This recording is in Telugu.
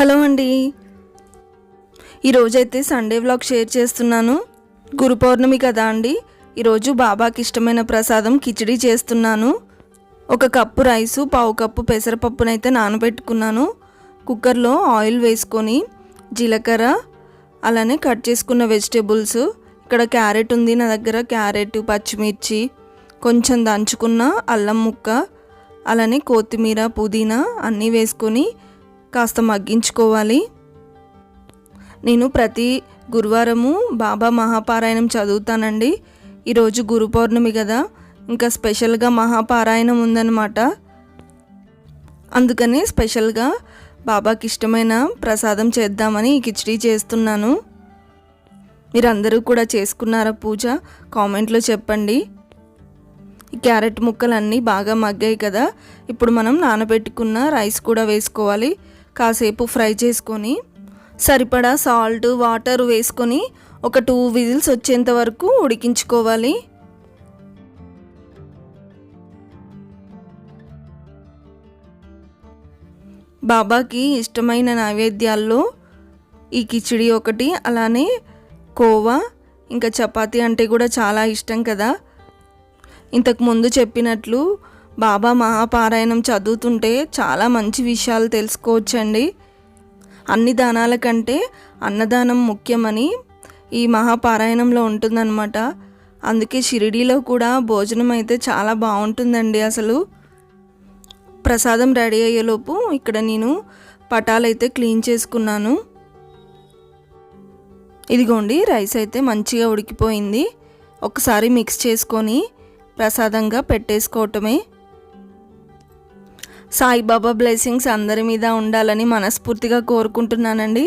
హలో అండి. ఈరోజైతే సండే వ్లాగ్ షేర్ చేస్తున్నాను. గురు పౌర్ణమి కదా అండి. ఈరోజు బాబాకి ఇష్టమైన ప్రసాదం కిచిడి చేస్తున్నాను. ఒక కప్పు రైసు పావు కప్పు పెసరపప్పునైతే నానబెట్టుకున్నాను. కుక్కర్లో ఆయిల్ వేసుకొని జీలకర్ర అలానే కట్ చేసుకున్న వెజిటేబుల్స్ ఇక్కడ క్యారెట్ ఉంది నా దగ్గర క్యారెట్ పచ్చిమిర్చి కొంచెం దంచుకున్న అల్లం ముక్క అలానే కొత్తిమీర పుదీనా అన్నీ వేసుకొని కాస్త మగ్గించుకోవాలి. నేను ప్రతి గురువారము బాబా మహాపారాయణం చదువుతానండి. ఈరోజు గురు పౌర్ణమి కదా ఇంకా స్పెషల్గా మహాపారాయణం ఉందన్నమాట. అందుకని స్పెషల్గా బాబాకి ఇష్టమైన ప్రసాదం చేద్దామని ఈ కిచడీ చేస్తున్నాను. మీరందరూ కూడా చేసుకున్నారా పూజ? కామెంట్లో చెప్పండి. ఈ క్యారెట్ ముక్కలు అన్నీ బాగా మగ్గాయి కదా ఇప్పుడు మనం నానబెట్టుకున్న రైస్ కూడా వేసుకోవాలి. కాసేపు ఫ్రై చేసుకొని సరిపడా సాల్ట్ వాటర్ వేసుకొని ఒక టూ విజిల్స్ వచ్చేంత వరకు ఉడికించుకోవాలి. బాబాకి ఇష్టమైన నైవేద్యాల్లో ఈ కిచిడి ఒకటి అలానే కోవా ఇంకా చపాతీ అంటే కూడా చాలా ఇష్టం కదా. ఇంతకు ముందు చెప్పినట్లు బాబా మహాపారాయణం చదువుతుంటే చాలా మంచి విషయాలు తెలుసుకోవచ్చండి. అన్ని దానాల కంటే అన్నదానం ముఖ్యమని ఈ మహాపారాయణంలో ఉంటుందన్నమాట. అందుకే షిరిడీలో కూడా భోజనం అయితే చాలా బాగుంటుందండి అసలు. ప్రసాదం రెడీ అయ్యేలోపు ఇక్కడ నేను పటాలైతే క్లీన్ చేసుకున్నాను. ఇదిగోండి రైస్ అయితే మంచిగా ఉడికిపోయింది. ఒకసారి మిక్స్ చేసుకొని ప్రసాదంగా పెట్టేసుకోవటమే. సాయిబాబా బ్లెస్సింగ్స్ అందరి మీద ఉండాలని మనస్ఫూర్తిగా కోరుకుంటున్నానండి.